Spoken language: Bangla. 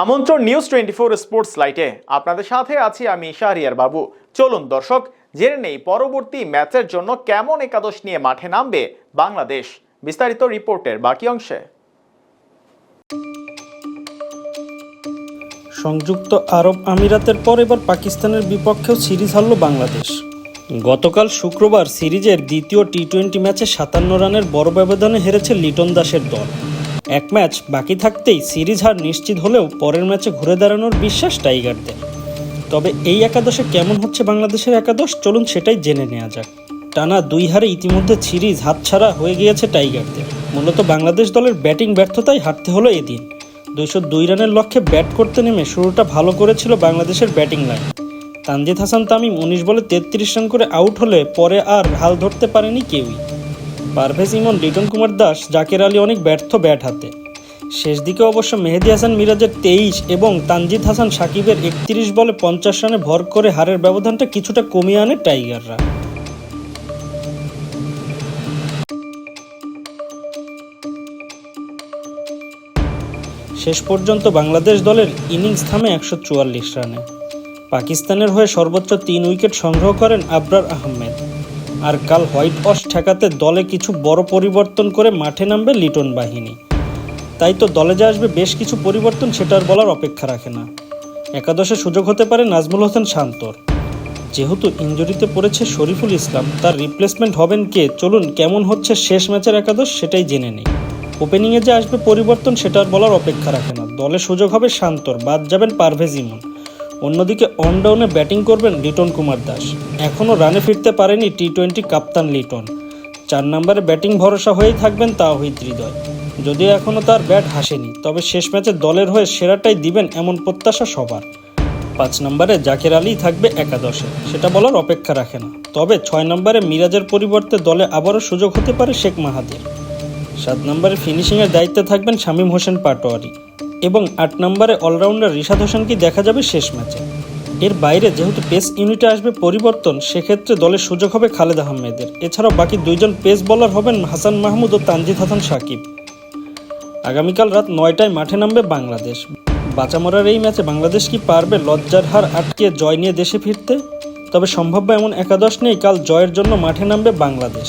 আমন্ত্রণ নিউজ টোয়েন্টি ফোর স্পোর্টস লাইটে আপনাদের সাথে আছি আমি শাহরিয়ার বাবু। চলুন দর্শক, জেনে নেই পরবর্তী ম্যাচের জন্য কেমন একাদশ নিয়ে মাঠে নামবে বাংলাদেশ। বিস্তারিত রিপোর্টের বাকি অংশে। সংযুক্ত আরব আমিরাতের পর এবার পাকিস্তানের বিপক্ষেও সিরিজ হারল বাংলাদেশ। গতকাল শুক্রবার সিরিজের দ্বিতীয় টি টোয়েন্টি ম্যাচে সাতান্ন রানের বড় ব্যবধানে হেরেছে লিটন দাসের দল। এক ম্যাচ বাকি থাকতেই সিরিজ হার নিশ্চিত হলেও পরের ম্যাচে ঘুরে দাঁড়ানোর বিশ্বাস টাইগারদের। তবে এই একাদশে কেমন হচ্ছে বাংলাদেশের একাদশ? চলুন সেটাই জেনে নেওয়া যাক। টানা দুই হারে ইতিমধ্যে সিরিজ হাতছাড়া হয়ে গিয়েছে টাইগারদের। মূলত বাংলাদেশ দলের ব্যাটিং ব্যর্থতায় হারতে হলো এদিন। দুইশো দুই রানের লক্ষ্যে ব্যাট করতে নেমে শুরুটা ভালো করেছিল বাংলাদেশের ব্যাটিং লাইন। তানজিদ হাসান তামিম উনিশ বলে তেত্রিশ রান করে আউট হলে পরে আর হাল ধরতে পারেনি কেউই। পারভেজ ইমন লিটন কুমার দাস, জাকের আলী অনেক ব্যর্থ ব্যাট হাতে। শেষ দিকে অবশ্য মেহেদি হাসান মিরাজের তেইশ এবং তানজিদ হাসান সাকিবের একত্রিশ বলে পঞ্চাশ রানে ভর করে হারের ব্যবধানটা কিছুটা কমিয়ে আনে টাইগাররা। শেষ পর্যন্ত বাংলাদেশ দলের ইনিংস থামে একশো চুয়াল্লিশ রানে। পাকিস্তানের হয়ে সর্বোচ্চ তিন উইকেট সংগ্রহ করেন আবরার আহমেদ। আর কাল হোয়াইট ওয়াশ ঠেকাতে দলে কিছু বড় পরিবর্তন করে মাঠে নামবে লিটন বাহিনী। তাই তো দলে যে আসবে বেশ কিছু পরিবর্তন সেটার বলার অপেক্ষা রাখে না। একাদশে সুযোগ হতে পারে নাজমুল হোসেন শান্তর। যেহেতু ইঞ্জুরিতে পড়েছে শরীফুল ইসলাম, তার রিপ্লেসমেন্ট হবেন কে? চলুন কেমন হচ্ছে শেষ ম্যাচের একাদশ সেটাই জেনে নেই। ওপেনিংয়ে যে আসবে পরিবর্তন সেটার বলার অপেক্ষা রাখে না। দলে সুযোগ হবে শান্তর, বাদ যাবেন পারভেজ ইমন। অন্যদিকে অনডাউনে ব্যাটিং করবেন লিটন কুমার দাস। এখনও রানে ফিরতে পারেনি টি টোয়েন্টি কাপ্তান লিটন। চার নম্বরে ব্যাটিং ভরসা হয়েই থাকবেন তাওহিদ হৃদয়। যদিও এখনও তার ব্যাট হাসেনি, তবে শেষ ম্যাচে দলের হয়ে সেরাটাই দিবেন এমন প্রত্যাশা সবার। পাঁচ নম্বরে জাকের আলী থাকবে একাদশে, সেটা বলার অপেক্ষা রাখে না। তবে ছয় নম্বরে মিরাজের পরিবর্তে দলে আবারও সুযোগ হতে পারে শেখ মাহাদির। সাত নম্বরে ফিনিশিংয়ের দায়িত্বে থাকবেন শামীম হোসেন পাটোয়ারি। এবং আট নম্বরে অলরাউন্ডার রিশাদ হোসেনকে দেখা যাবে শেষ ম্যাচে? এর বাইরে যেহেতু পেস ইউনিটে আসবে পরিবর্তন, সেক্ষেত্রে দলের সুযোগ হবে খালেদ আহমেদের। এছাড়াও বাকি দুইজন পেস বোলার হবেন হাসান মাহমুদ ও তানজিদ হাসান সাকিব। আগামীকাল রাত নয়টায় মাঠে নামবে বাংলাদেশ। বাঁচামরার এই ম্যাচে বাংলাদেশ কি পারবে লজ্জার হার আটকে জয় নিয়ে দেশে ফিরতে? তবে সম্ভাব্য এমন একাদশ নেই, কাল জয়ের জন্য মাঠে নামবে বাংলাদেশ।